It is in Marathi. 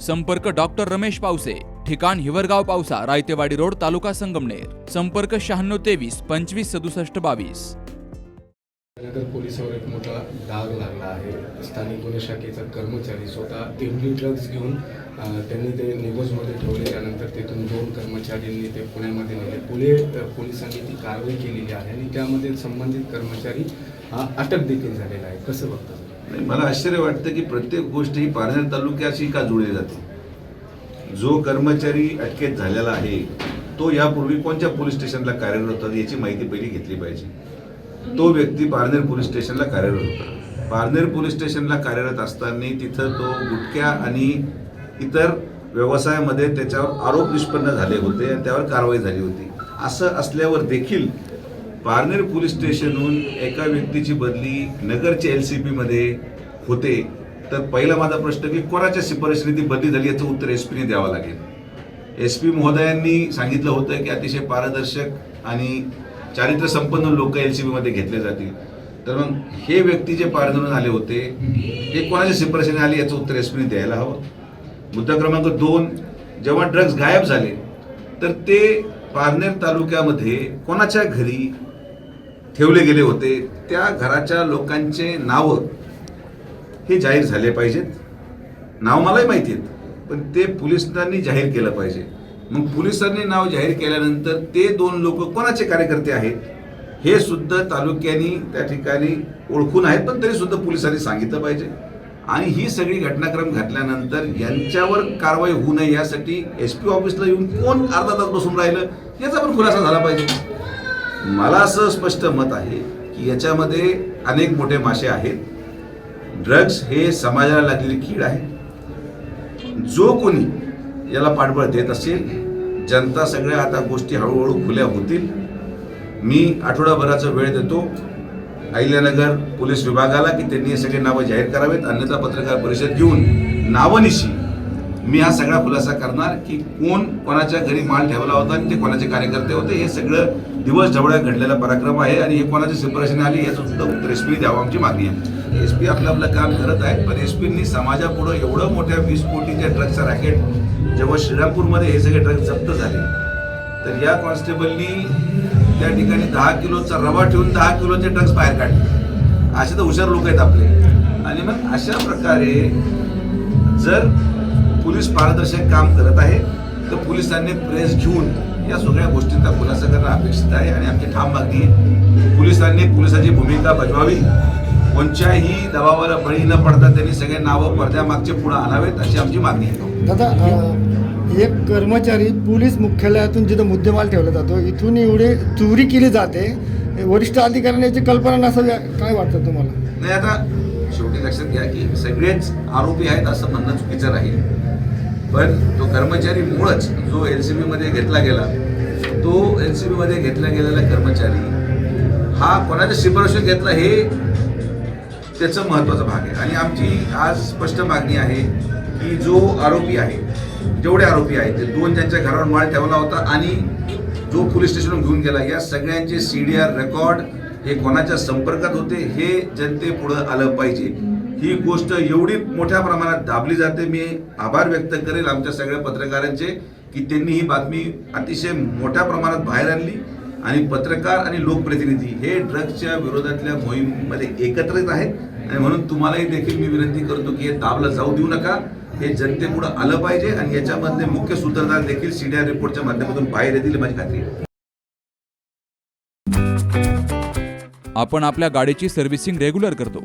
संपर्क डॉक्टर रमेश पावसे ठिकाण हिवरगाव पावसा रायतेवाडी रोड तालुका संगमनेर. संपर्क शहाण्णव तेवीस पंचवीस सदुसष्ट बावीस. नगर पोलिसावर एक मोठा डाग लागला आहे. स्थानिक गुन्हे शाखेचा कर्मचारी स्वतः तेवढी ड्रग्ज घेऊन त्यांनी ते निगोजमध्ये ठेवले. त्यानंतर तिथून दोन कर्मचाऱ्यांनी ते पुण्यामध्ये नेले. पुणे पोलिसांनी ती कारवाई केलेली आहे आणि त्यामध्ये संबंधित कर्मचारी हा अटक देखील झालेला आहे. कसं बघतात नाही, मला आश्चर्य वाटतं की प्रत्येक गोष्ट ही पारनेर तालुक्याशी का जुळली जाते? जो कर्मचारी अटकेत झालेला आहे तो यापूर्वी कोणत्या पोलीस स्टेशनला कार्यरत होता? याची माहिती पहिली घेतली पाहिजे. तो व्यक्ती पारनेर पोलीस स्टेशनला कार्यरत होता. पारनेर पोलीस स्टेशनला कार्यरत असताना तिथं तो गुटख्या आणि इतर व्यवसायामध्ये त्याच्यावर आरोप निष्पन्न झाले होते आणि त्यावर कारवाई झाली होती. असं असल्यावर देखील पारनेर पोलीस स्टेशनहून एका व्यक्तीची बदली नगरच्या एल सी पीमध्ये होते. तर पहिला माझा प्रश्न की कोणाच्या शिफारशीने ती बदली झाली याचं उत्तर एस पीने द्यावं लागेल. एस पी महोदयांनी सांगितलं होतं की अतिशय पारदर्शक आणि चारित्र्य संपन्न लोक एल सी पीमध्ये घेतले जातील. तर मग हे व्यक्ती जे पारधरून आले होते हे कोणाच्या शिफारशीने आले याचं उत्तर एस पीने द्यायला हवं? मुद्दा क्रमांक दोन जेव्हा ड्रग्ज गायब झाले तर ते पारनेर तालुक्यामध्ये कोणाच्या घरी ठेवले गेले होते त्या घराच्या लोकांचे नावं हे जाहीर झाले पाहिजेत. नाव मलाही माहिती आहेत पण ते पोलिसांनी जाहीर केलं पाहिजे. मग पोलिसांनी नाव जाहीर केल्यानंतर ते दोन लोक कोणाचे कार्यकर्ते आहेत हे सुद्धा तालुक्यांनी त्या ठिकाणी ओळखून आहेत पण तरी सुद्धा पोलिसांनी सांगितलं पाहिजे. आणि ही सगळी घटनाक्रम घडल्यानंतर यांच्यावर कारवाई होऊ नये यासाठी एस पी ऑफिसला येऊन कोण अर्धा तास बसून राहिलं याचा पण खुलासा झाला पाहिजे. मला असं स्पष्ट मत आहे की याच्यामध्ये अनेक मोठे मासे आहेत. ड्रग्ज हे समाजाला लागलेली कीड आहे. जो कोणी याला पाठबळ देत असेल जनता सगळ्या आता गोष्टी हळूहळू खुल्या होतील. मी आठवडाभराचा वेळ देतो. अहिल्यानगर पोलीस विभागाला की त्यांनी हे सगळे नावं जाहीर करावेत. अन्यथा पत्रकार परिषद घेऊन नावनिशी मी हा सगळा खुलासा करणार की कोण कोणाच्या घरी माल ठेवला होता आणि ते कोणाचे कार्यकर्ते होते हे सगळं दिवस ढवळ्या घडलेला पराक्रम आहे आणि हे कोणाच्या शिफारशीने आली याचं सुद्धा उत्तर एस पी द्यावं आमची मागणी आहे. एस पी आपलं आपलं काम करत आहेत पण एस पीनी समाजापुढं एवढं मोठ्या वीस कोटीच्या ट्रकचं रॅकेट जेव्हा श्रीरामपूरमध्ये हे सगळे ड्रग्ज जप्त झाले तर या कॉन्स्टेबलनी त्या ठिकाणी दहा किलोचा रवा ठेवून दहा किलोचे ड्रग्ज बाहेर काढले. असे तर हुशार लोक आहेत आपले. आणि मग अशा प्रकारे जर पोलीस पारदर्शक काम करत आहे. तर पोलिसांनी प्रेस घेऊन या सगळ्या गोष्टींचा खुलासा करणं अपेक्षित आहे आणि आमची ठाम मागणी आहे. पोलिसांनी पोलिसाची भूमिका बजवावी. कोणत्याही दबावाला बळी न पडता त्यांनी सगळे नावं पडद्यामागचे पुढे आणावेत अशी आमची मागणी आहे. दादा एक कर्मचारी पोलीस मुख्यालयातून जिथं मुद्देमाल ठेवला जातो इथून एवढे चोरी केली जाते. वरिष्ठ अधिकाऱ्यांनी याची कल्पना नसावी. काय वाटतं तुम्हाला? नाही आता शेवटी लक्षात घ्या की सगळेच आरोपी आहेत असं म्हणणं चुकीचं राहील. पण तो कर्मचारी मुळच जो एल सी बीमध्ये घेतला गेला तो एल सी बीमध्ये घेतला गेलेला कर्मचारी हा कोणाच्या शिफारशी घेतला हे त्याचं महत्त्वाचा भाग आहे. आणि आमची आज स्पष्ट मागणी आहे की जो आरोपी आहे जेवढे आरोपी आहेत ते दोन ज्यांच्या घरावर माल ठेवला होता आणि जो पोलीस स्टेशनवर घेऊन गेला या सगळ्यांचे सी डी आर रेकॉर्ड हे कोणाच्या संपर्कात होते हे जनतेपुढं आलं पाहिजे. ही गोष्ट एवढी मोठ्या प्रमाणात दाबली जाते. मी आभार व्यक्त करेल आमच्या सगळ्या पत्रकारांचे की त्यांनी ही बातमी अतिशय मोठ्या प्रमाणात बाहेर आणली. आणि पत्रकार आणि लोकप्रतिनिधी हे ड्रग्सच्या विरोधातल्या मोहीममध्ये एकत्रित आहेत. आणि म्हणून तुम्हालाही देखील मी विनंती करतो की हे दाबलं जाऊ देऊ नका. हे जनतेमुळं आलं पाहिजे आणि याच्यामधले मुख्य सूत्रधार देखील सीडीआर रिपोर्टच्या माध्यमातून बाहेर येतील माझी खात्री आहे. आपण आपल्या गाडीची सर्व्हिसिंग रेग्युलर करतो.